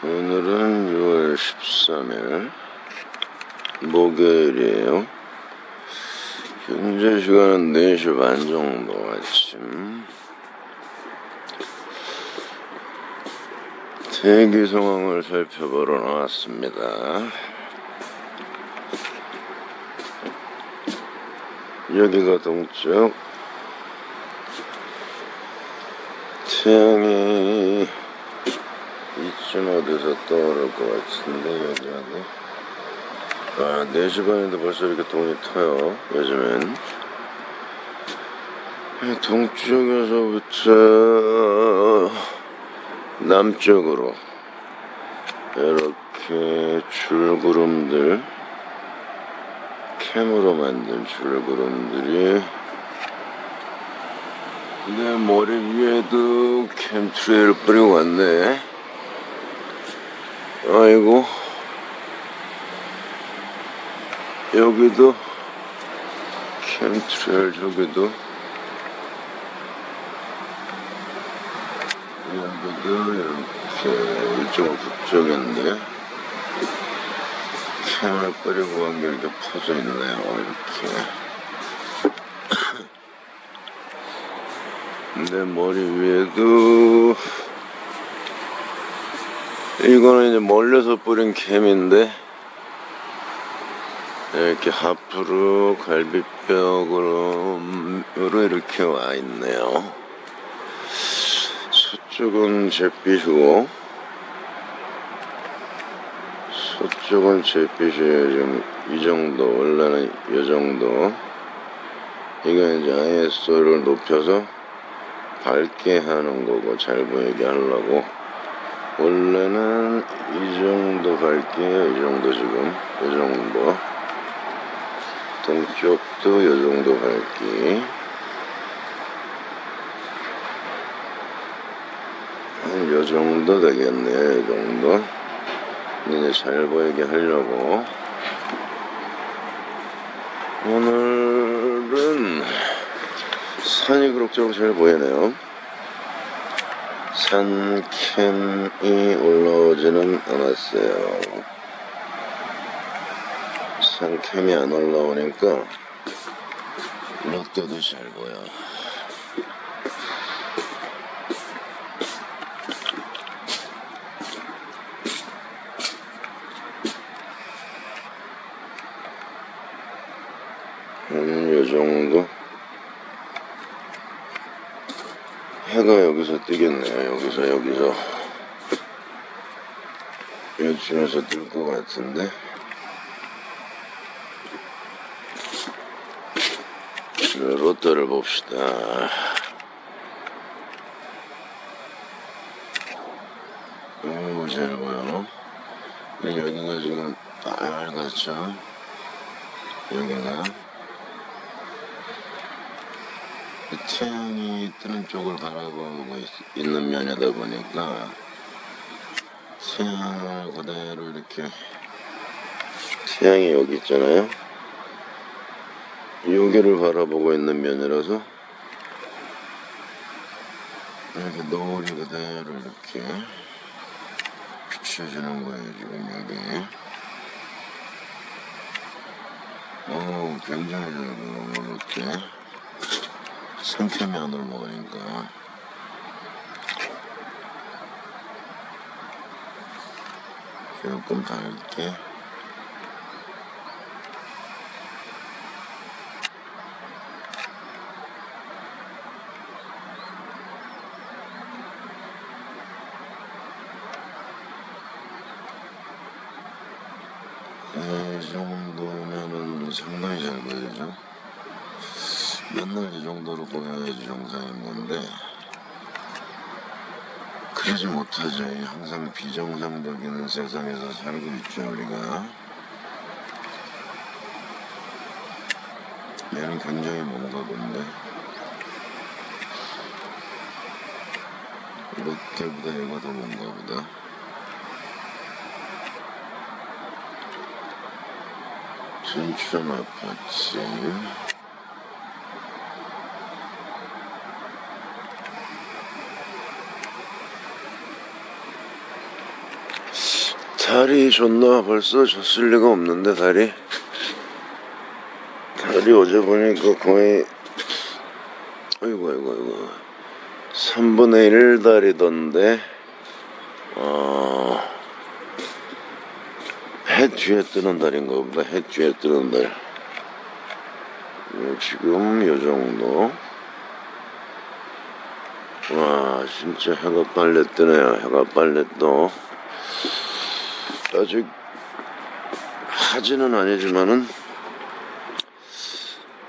오늘은 6월 13일 목요일이에요. 현재 시간은 4시 반 정도 아침. 대기 상황을 살펴보러 나왔습니다. 여기가 동쪽. 태양이 이쯤 어디서 떠오를 것 같은데 여기 안에 아 4시 반인데 벌써 이렇게 돈이 터요 요즘엔. 동쪽에서부터 남쪽으로 이렇게 줄구름들 캠으로 만든 줄구름들이 내 머리 위에도 캠트레이를 뿌리고 왔네 아이고. 여기도 캠트레일 저기도. 여기도 이렇게 이쪽은 북쪽인데 캠을 뿌리고 간 게 이렇게 퍼져 있네요 이렇게. 내 머리 위에도 이거는 이제 멀려서 뿌린 캠인데 이렇게 하프로 갈비뼈으로 으로 이렇게 와 있네요. 서쪽은 잿빛이고 서쪽은 잿빛이에요. 지금 이 정도 원래는 이 정도 이거 이제 ISO를 높여서 밝게 하는 거고 잘 보이게 하려고 원래는 이 정도 갈게요. 이 정도 지금 이 정도 동쪽도 이 정도 갈기 한요 정도 되겠네요. 이 정도 이제 잘 보이게 하려고 오늘은 산이 그럭저럭 잘 보이네요. 산캠이 올라오지는 않았어요. 산캠이 안 올라오니까 롯데도 잘 보여. 뜨겠네요. 여기서 여기서 요쯤에서 뜰 것 같은데 롯데를 봅시다. 오, 잘 보여. 여기가 지금 빨갛죠? 여기가 태양이 뜨는 쪽을 바라보고 있- 있는 면이다 보니까 태양을 그대로 이렇게 태양이 여기 있잖아요. 여기를 바라보고 있는 면이라서 이렇게 노을이 그대로 이렇게 비춰주는 거예요 지금 여기. 오 굉장히 잘 보여 이렇게. 상쾌면을 먹으니까. 조금 밝게. 이 정도면은 상당히 잘 보이죠 맨날 이 정도로 보여야지 정상인 건데 그러지 못하죠. 항상 비정상적인 세상에서 살고 있죠 우리가. 얘는 굉장히 뭔가 본데 롯데보다 얘가 더 뭔가 보다. 춘천 아파트 달이 졌나? 벌써 졌을 리가 없는데 달이? 달이 어제 보니까 거의 아이고 아이고 아이고. 3분의 1 달이던데. 어, 해 뒤에 뜨는 달인가 보다. 해 뒤에 뜨는 달. 어, 지금 요 정도. 와 진짜 해가 빨리 뜨네요. 해가 빨리 떠 아직 하지는 아니지만은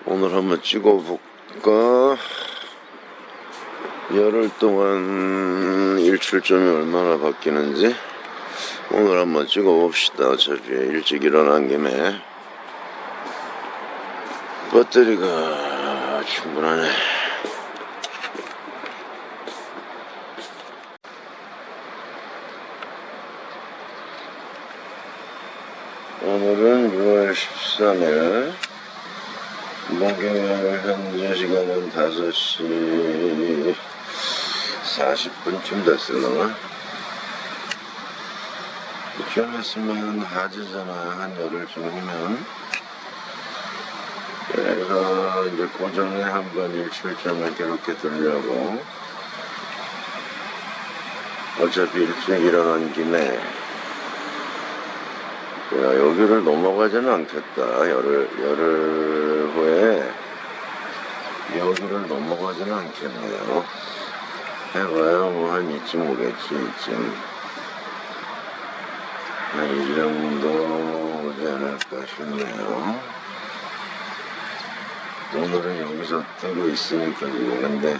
오늘 한번 찍어볼까? 열흘 동안 일출점이 얼마나 바뀌는지 오늘 한번 찍어봅시다. 어차피 일찍 일어난 김에. 배터리가 충분하네 오늘은 6월 13일 목요일 현재 시간은 5시 40분쯤 됐을라나 좀 있으면 하지잖아요 한 열흘쯤 후면. 그래서 이제 고정에 한번 일출점을 이렇게 들려고. 어차피 일찍 일어난 김에 야, 여기를 넘어가지는 않겠다. 열흘, 열흘 후에 여기를 넘어가지는 않겠네요. 해봐야 뭐 한 이쯤 오겠지, 이쯤. 한이 정도 오지 않을까 싶네요. 오늘은 여기서 뜨고 있으니까. 근데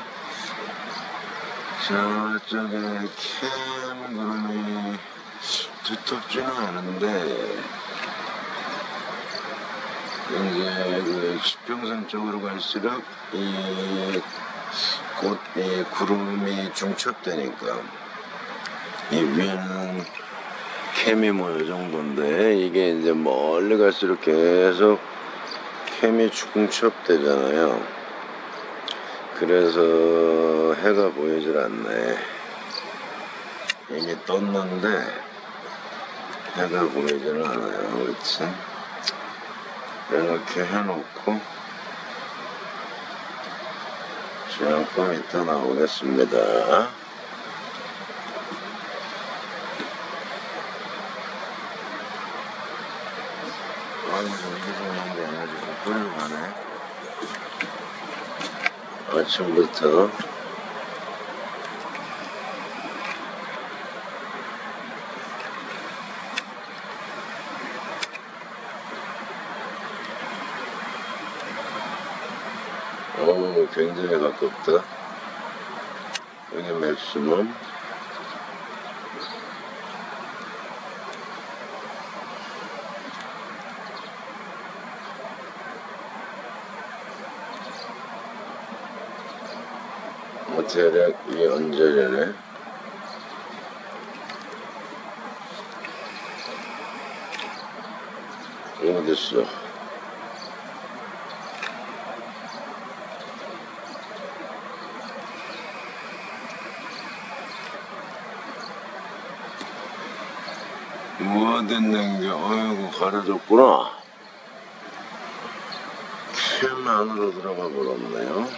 저쪽에 캠 구름이 두텁지는 않은데 이제 그 지평선 쪽으로 갈수록 이 곧 이 구름이 중첩되니까 이 위에는 캠이 뭐이 정도인데 이게 이제 멀리 갈수록 계속 캠이 중첩되잖아요. 그래서 해가 보이질 않네. 이미 떴는데 해가 보이지는 않아요. 그렇지? 이렇게 해놓고 조금 이따 나오겠습니다. 아이고 이게 좀 있는데 해가지고 뿌리고 가네. 아침부터 어 굉장히 가깝다. 여기 맥시멈. 뭐 대략 이게 언제 되네? 어딨어? 뭐가 됐는 게 어이구 가려졌구나. 캠 안으로 들어가 버렸네요.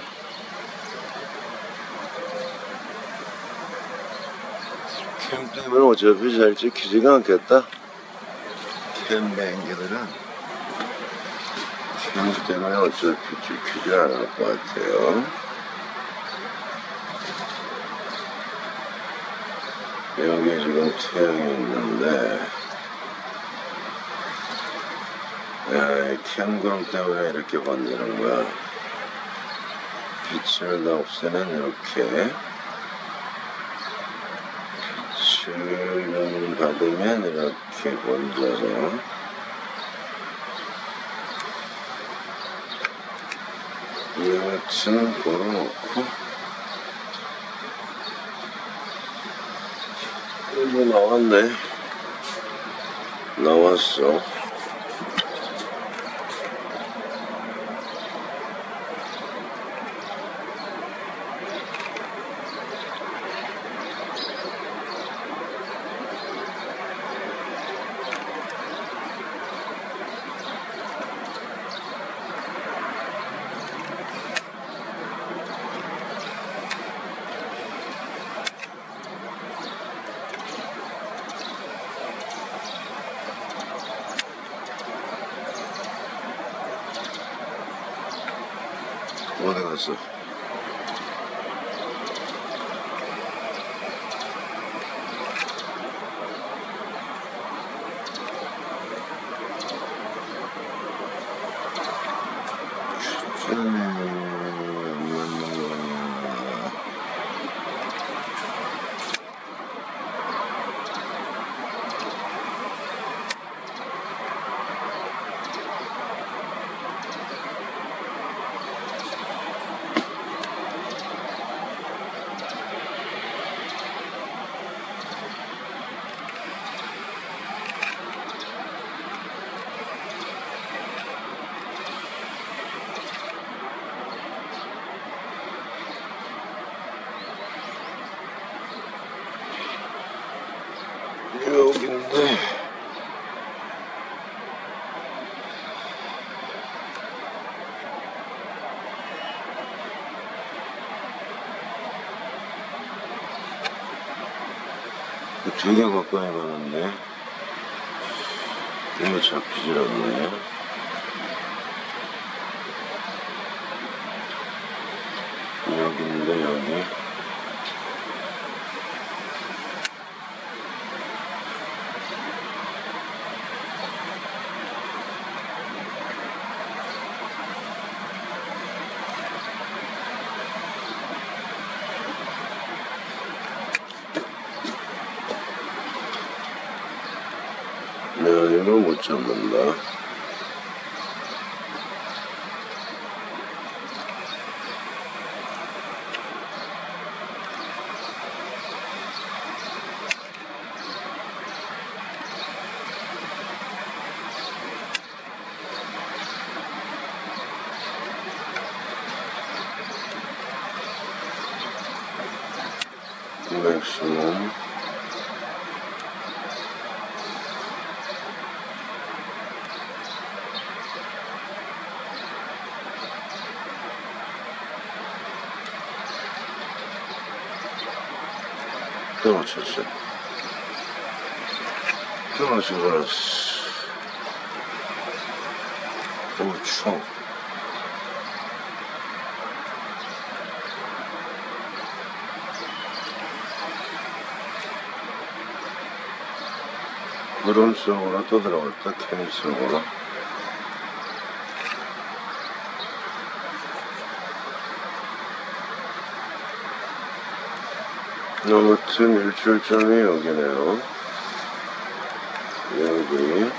캠 때문에 어차피 잘 찍히지가 않겠다. 캠 뱅기들은 캠 때문에 어차피 찍히지 않을 것 같아요. 여기 지금 태양이 있는데 야, 캠그룹 때문에 이렇게 번지는 거야 빛을 다 없애는 이렇게 빛을 받으면 이렇게 번져서 여튼 걸어놓고 이거 나왔네. 나왔어. 어 되게 가까이 가는데. 이거 잡히질 않네. 여긴데 여기 내가 이 맞췄어. 또 맞춰버렸어. 오, 추워. 구름 속으로 또 들어갔다, 캠 속으로. 아무튼 일출점이 여기네요. 여기.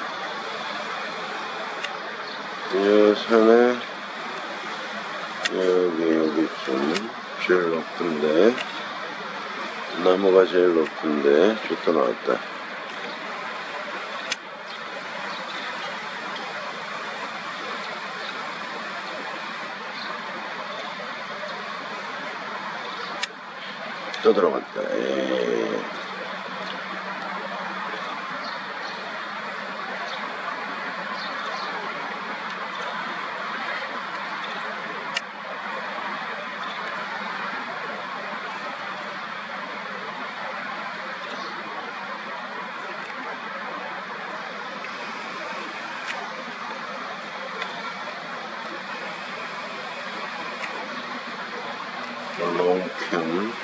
이 산에 여기 여기쯤 제일 높은데 나무가 제일 높은데 좋다 나왔다. 또 들어갔다. 에이. 롱캠